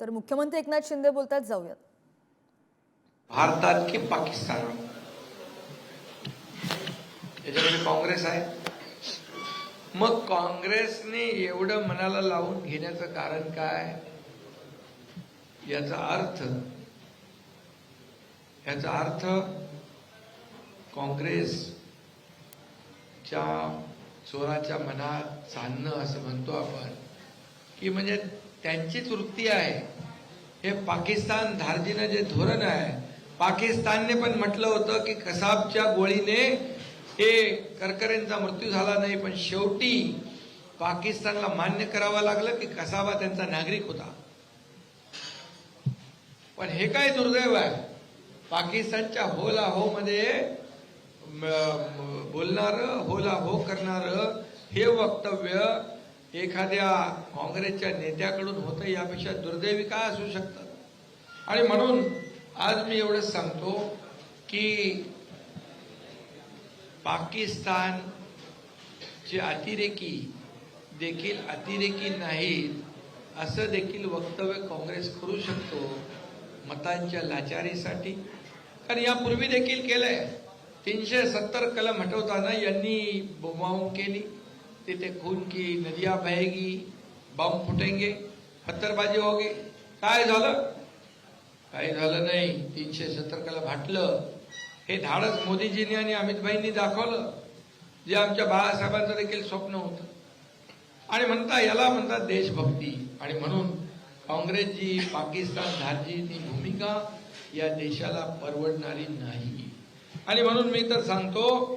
तर मुख्यमंत्री एकनाथ शिंदे बोलतात जाऊयात. भारतात की पाकिस्तान? याच्यामध्ये काँग्रेस आहे. मग काँग्रेसने एवढं मनाला लावून घेण्याचं कारण काय? याचा अर्थ याचा अर्थ काँग्रेसच्या चोराच्या मनात चालणं असं म्हणतो आपण की म्हणजे त्यांचीच वृत्ती आहे. हे पाकिस्तान धार्जीनं जे धोरण आहे पाकिस्तानने पण म्हटलं होतं की कसाबच्या गोळीने हे करकरेंचा मृत्यू झाला नाही पण शेवटी पाकिस्तानला मान्य करावं लागलं की कसाबा त्यांचा नागरिक होता. पण हे काय दुर्दैव आहे? पाकिस्तानच्या होला हो मध्ये बोलणार होला हो करणार हे वक्तव्य एखाद्या काँग्रेसच्या नेत्याकडून होतं यापेक्षा दुर्दैवी काय असू शकतात आणि म्हणून आज मी एवढंच सांगतो की पाकिस्तानचे अतिरेकी देखील अतिरेकी नाहीत असं देखील वक्तव्य काँग्रेस करू शकतो मतांच्या लाचारीसाठी. कारण यापूर्वी देखील केलंय. तीनशे सत्तर कलम हटवताना यांनी बोमावून केली. तिथे खून की नदिया बहेगी बॉम्ब फुटेंगे पत्थरबाजी होगी। काय झालं? काही झालं नाही. तीनशे सत्तर भाटलं हे धाडस मोदीजींनी आणि अमितभाईंनी दाखवलं. जे आमच्या बाळासाहेबांचं देखील स्वप्न होतं. आणि म्हणता याला म्हणतात देशभक्ती. आणि म्हणून काँग्रेसची पाकिस्तान धार्जीची भूमिका या देशाला परवडणारी नाही. आणि म्हणून मी तर सांगतो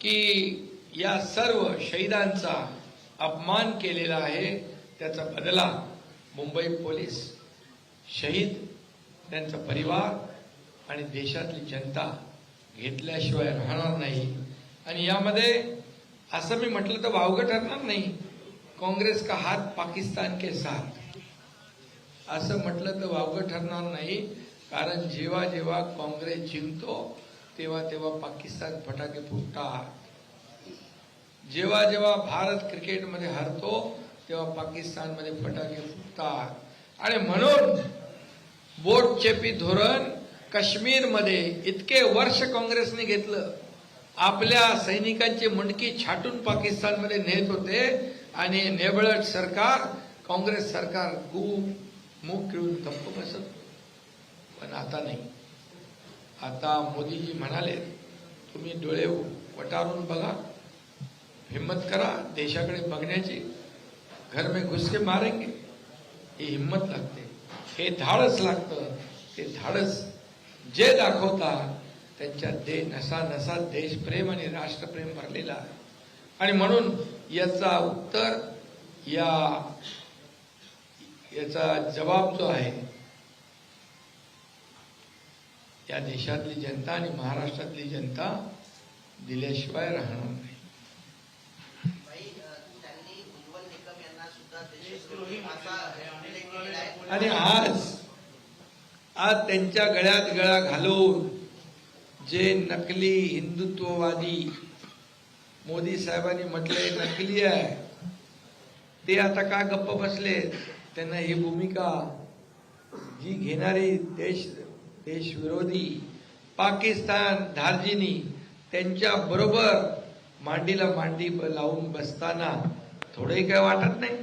की या सर्व शहीदांचा अपमान केलेला आहे. त्याचा बदला मुंबई पोलीस शहीद त्यांचा परिवार आणि देशातली जनता घेतल्याशिवाय राहणार नाही. आणि यामध्ये असं मी म्हटलं तर वावगं ठरणार नाही. काँग्रेस का हात पाकिस्तान के साथ? असं म्हटलं तर वावगं ठरणार नाही. कारण जेव्हा जेव्हा काँग्रेस जिंकतो तेव्हा तेव्हा पाकिस्तान फटाके फुटतात. जेव्हा जेव्हा भारत क्रिकेटमध्ये हरतो तेव्हा पाकिस्तानमध्ये फटाके फुटतात. आणि म्हणून बोट चेपी धोरण काश्मीरमध्ये इतके वर्ष काँग्रेसने घेतलं. आपल्या सैनिकांची मुंडकी छाटून पाकिस्तानमध्ये नेत होते आणि नेबळट सरकार काँग्रेस सरकार खूप मुख घेऊन गप्प बसत. पण आता नाही. आता मोदीजी म्हणाले तुम्ही डोळे वटारून बघा. हिम्मत करा देशाकडे बघण्याची. घर में घुस के मारेंगे. ही हिम्मत लागते. हे धाडस लागतं. ते धाडस जे दाखवता त्यांच्या दे नसा नसा देशप्रेम आणि राष्ट्रप्रेम भरलेला आहे. आणि म्हणून याचा उत्तर या याचा जबाब जो आहे या देशातली जनता आणि महाराष्ट्रातली जनता दिल्याशिवाय राहणार नाही भाई, अ, त्यांनी उज्ज्वल निकम यांना सुद्धा देशद्रोही असा उल्लेख केलेला आहे आणि आज आज त्यांच्या गळ्यात गळा घालून जे नकली हिंदुत्ववादी मोदी साहेबांनी म्हटले नकली आहे ते आता का गप्प बसले त्यांना ही भूमिका जी घेणारी देश देशविरोधी पाकिस्तान धार्जिनी त्यांच्या बरोबर मांडीला मांडी लावून बसताना थोडे काय वाटत नाही?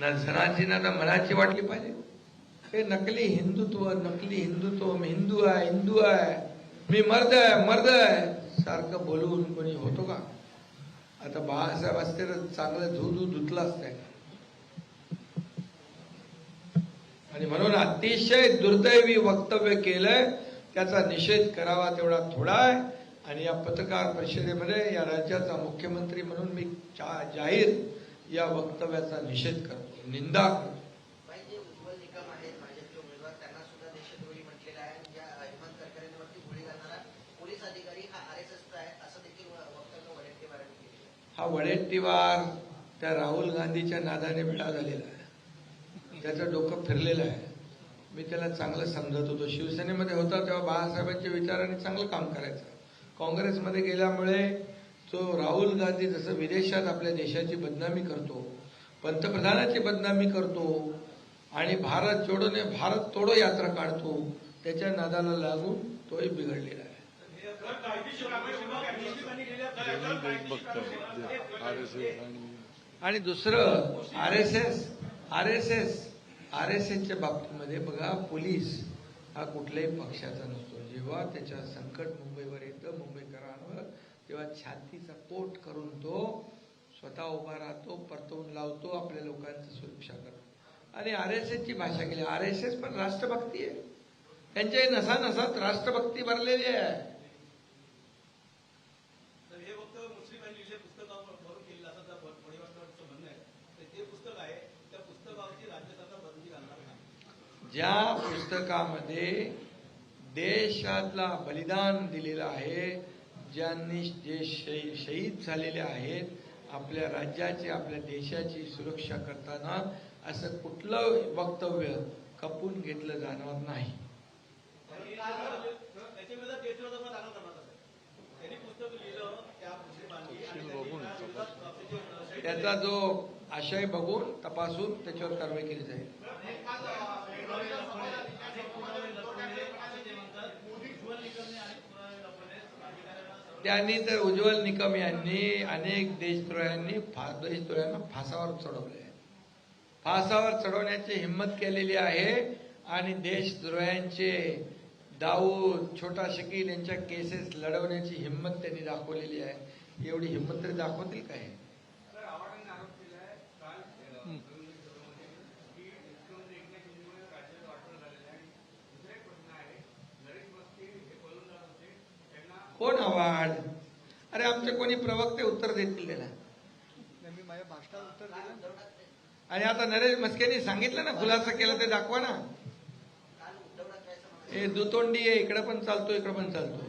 ना जनाची ना मनाची वाटली पाहिजे. हे नकली हिंदुत्व नकली हिंदुत्व मी हिंदू आहे हिंदू आहे मी मर्द आहे मर्द आहे. सारखं बोलून कोणी होतो का? आता बाळासाहेब असते तर चांगलं धू धू धुतलं असतंय. आणि म्हणून अतिशय दुर्दैवी वक्तव्य केलंय त्याचा निषेध करावा तेवढा थोडा आहे. आणि या पत्रकार परिषदेमध्ये या राज्याचा मुख्यमंत्री म्हणून मी जाहीर या वक्तव्याचा निषेध करतो. निंदा हा हा वडेट्टीवार त्या राहुल गांधीच्या नादाने वेळा झालेला आहे. त्याचं डोकं फिरलेलं आहे. मी त्याला चांगलं समजत होतो. शिवसेनेमध्ये होता तेव्हा बाळासाहेबांच्या विचाराने चांगलं काम करायचं. काँग्रेसमध्ये गेल्यामुळे तो राहुल गांधी जसं विदेशात आपल्या देशाची बदनामी करतो पंतप्रधानाची बदनामी करतो आणि भारत जोडोने भारत तोडो यात्रा काढतो त्याच्या नादाला लागून तोही बिघडलेला आहे. आणि आणि दुसरं R S S R S S R S एसच्या बाबतीमध्ये बघा पोलीस हा कुठल्याही पक्षाचा नसतो. जेव्हा त्याच्या संकट मुंबईवर येतं मुंबईकरांवर तेव्हा छातीचा पोट करून तो स्वतः उभा राहतो परतवून लावतो आपल्या लोकांची सुरक्षा करतो. आणि आर एस एसची भाषा केली. आर एस एस पण राष्ट्रभक्ती आहे. त्यांच्या नसा नसात राष्ट्रभक्ती भरलेली आहे. हे ज्या पुस्तकामध्ये देशातला बलिदान दिलेलं आहे ज्यांनी जे शही- शहीद झालेले आहेत आपल्या राज्याची आपल्या देशाची सुरक्षा करताना असं कुठलं वक्तव्य खपून घेतलं जाणार नाही त्याचा जो आशय बघून तपासून त्याच्यावर कारवाई केली जाईल त्यांनी तर उज्ज्वल निकम यांनी अनेक देशद्रोह्यांनी फा देशद्रोह्यांना फासावर चढवले. फासावर चढवण्याची हिंमत केलेली आहे आणि देशद्रोह्यांचे दाऊद छोटा शकील यांच्या केसेस लढवण्याची हिंमत त्यांनी दाखवलेली आहे. एवढी हिंमत तरी दाखवतील काय आव्हाड अरे आमचे कोणी प्रवक्ते उत्तर देतील त्याला. मी माझ्या भाषणात उत्तर दिलं आणि आता नरेश मस्केनी सांगितलं ना खुलासा केला ते दाखवा ना. हे दुतोंडी आहे इकडे पण चालतो इकडे पण चालतो?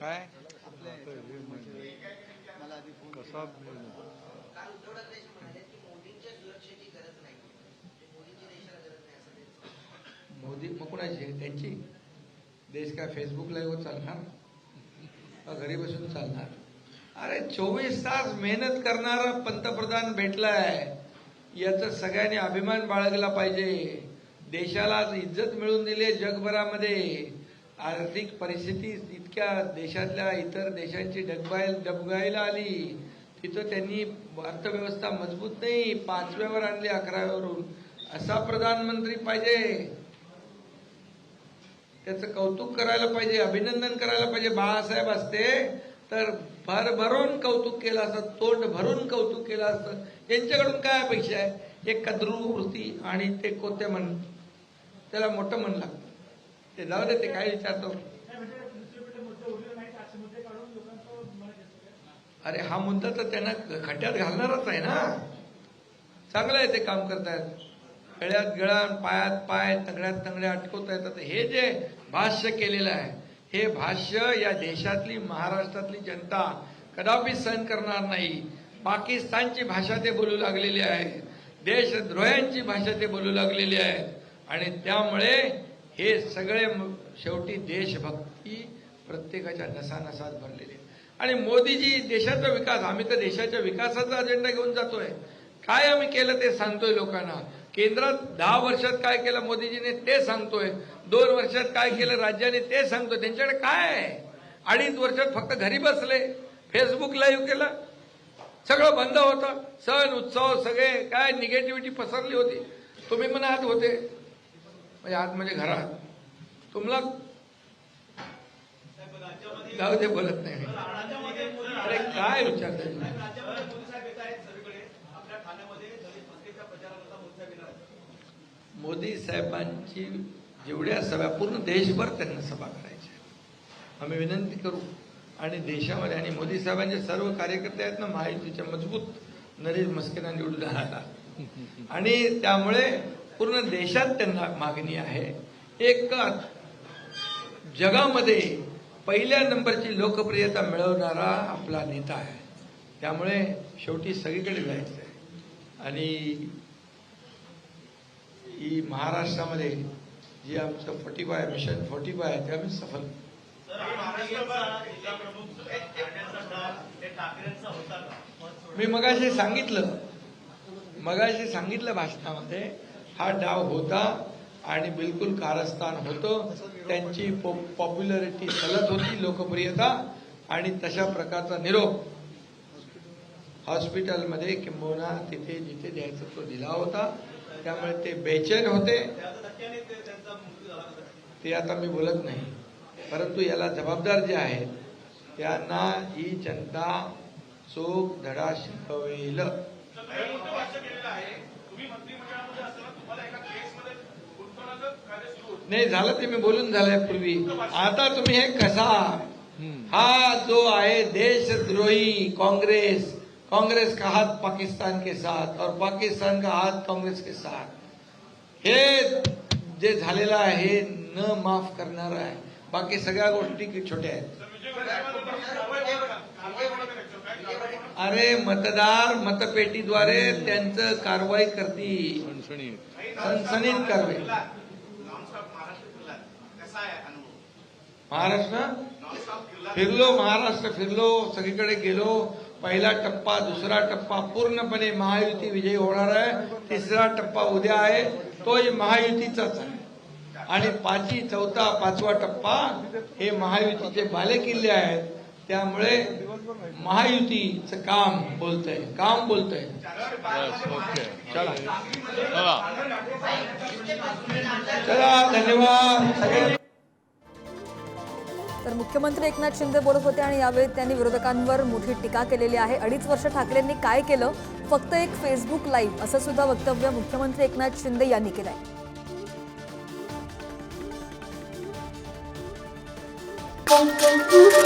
काय? कसा काल उद्धव ठाकरे असे म्हणाले की मोदींच्या सुरक्षेची गरज नाही मोदींची देशाला गरज नाही असं त्यांचं मोदी मग कुणाची? त्यांची. देश काय फेसबुक लाईव्ह चालणार? घरी बसून चालणार? अरे चोवीस तास मेहनत करणारा पंतप्रधान भेटलाय. याचा सगळ्यांनी अभिमान बाळगला पाहिजे. देशाला इज्जत मिळवून दिली जगभरामध्ये. आर्थिक परिस्थिती इतक्या देशातल्या इतर देशांची डगबाय डबगायला आली. तिथं त्यांनी अर्थव्यवस्था मजबूत नाही पाचव्यावर आणली अकराव्यावरून. असा प्रधानमंत्री पाहिजे. त्याचं कौतुक करायला पाहिजे अभिनंदन करायला पाहिजे. बाळासाहेब असते तर भर भरून कौतुक केलं असतं तोंड भरून कौतुक केलं असतं. यांच्याकडून काय अपेक्षा आहे? एक कद्रू वृत्ती आणि ते कोते म्हण त्याला मोठं म्हण लागतं. ते जाऊ दे ते काय विचारतो. अरे हा मुद्दा तर त्यांना खड्ड्यात घालणारच आहे ना. चांगलं आहे ते काम करतायत. गळ्यात गळा पायात पाय तंगड्यात तंगड्या अटकवता येतात. हे जे भाष्य केलेलं आहे हे भाष्य या देशातली महाराष्ट्रातली जनता कदापि सहन करणार नाही. पाकिस्तानची भाषा ते बोलू लागलेली आहे. देशद्रोह्यांची भाषा ते बोलू लागलेली आहे. आणि त्यामुळे हे सगळे शेवटी देशभक्ती प्रत्येकाच्या नसानसात भरलेली आहे. आणि मोदीजी देशाचा विकास आम्ही तर देशाच्या विकासाचा अजेंडा घेऊन जातोय. काय आम्ही केलं ते सांगतोय लोकांना? केंद्रात दहा वर्षात काय केलं मोदीजीने ते सांगतोय. दोन वर्षात काय केलं राज्याने ते सांगतोय. त्यांच्याकडे काय आहे? अडीच वर्षात फक्त घरी बसले. फेसबुक लाईव्ह केलं. सगळं बंद होतं. सण उत्सव सगळे काय निगेटिव्हिटी पसरली होती. तुम्ही पण आत होते. म्हणजे आत म्हणजे घरात. तुम्हाला गाव ते जाऊ बोलत नाही. अरे काय विचारताय तुम्ही? राज्यामध्ये मोदी साहेब येत आहेत सगळीकडे आपल्या ठाण्यामध्ये दलित मस्तीच्या प्रचाराकरता मोदी साहेब येणार आहेत मोदी साहेबांची जेवढ्या सभा पूर्ण देशभर त्यांना सभा करायच्या आम्ही विनंती करू. आणि देशामध्ये आणि मोदी साहेबांचे सर्व कार्यकर्ते आहेत ना महायुतीच्या मजबूत नरेश मस्केना निवडून आला. आणि त्यामुळे पूर्ण देशात त्यांना मागणी आहे. एक जगामध्ये पहिल्या नंबरची लोकप्रियता मिळवणारा आपला नेता आहे. त्यामुळे शेवटी सगळीकडे जायचं आहे आणि ही महाराष्ट्रामध्ये जी आमचं forty five mission forty five आहे ते आम्ही सफल. मी मगाशी सांगितलं मगाशी सांगितलं भाषणामध्ये हा डाव होता आणि बिलकुल कारस्थान होतं. त्यांची पॉप्युलरिटी चलत होती लोकप्रियता आणि तशा प्रकारचा निरोप. हॉस्पिटलमध्ये किंबहुना तिथे जिथे द्यायचा तो दिला होता. त्यामुळे ते बेचैन होते? ते आता मी बोलत नाही. परंतु याला जबाबदार जे आहेत त्यांना ही जनता चोख धडा शिकवेल. नाही झालं ते मी बोलून झालंय पूर्वी आता तुम्ही हे कसा? हा जो आहे देशद्रोही कांग्रेस. कांग्रेस का हाथ पाकिस्तान के साथ और पाकिस्तान का हाथ कांग्रेस के साथ? हे जे झालेलं आहे हे न माफ करणार आहे. बाकी सगळ्या गोष्टी छोट्या आहेत. अरे मतदार मतपेटीद्वारे त्यांचं कारवाई करती सनसनीत कारवाई. महाराष्ट्र? फिरलो महाराष्ट्र फिरलो. सगळीकडे गेलो. पहिला टप्पा दुसरा टप्पा पूर्णपणे महायुती विजयी होणार आहे. तिसरा टप्पा उद्या आहे. तोही महायुतीचाच आहे. आणि पाचवी चौथा पाचवा टप्पा हे महायुतीचे बालेकिल्ले आहेत. त्यामुळे महायुतीचं काम बोलतंय. काम बोलतंय. चला. धन्यवाद. सगळे तर मुख्यमंत्री एकनाथ शिंदे बोलत होते आणि यावेळी त्यांनी विरोधकांवर मोठी टीका केलेली आहे. अडीच वर्ष ठाकरेंनी काय केलं? फक्त एक फेसबुक लाईव्ह असं सुद्धा वक्तव्य मुख्यमंत्री एकनाथ शिंदे यांनी केलंय. Thank you.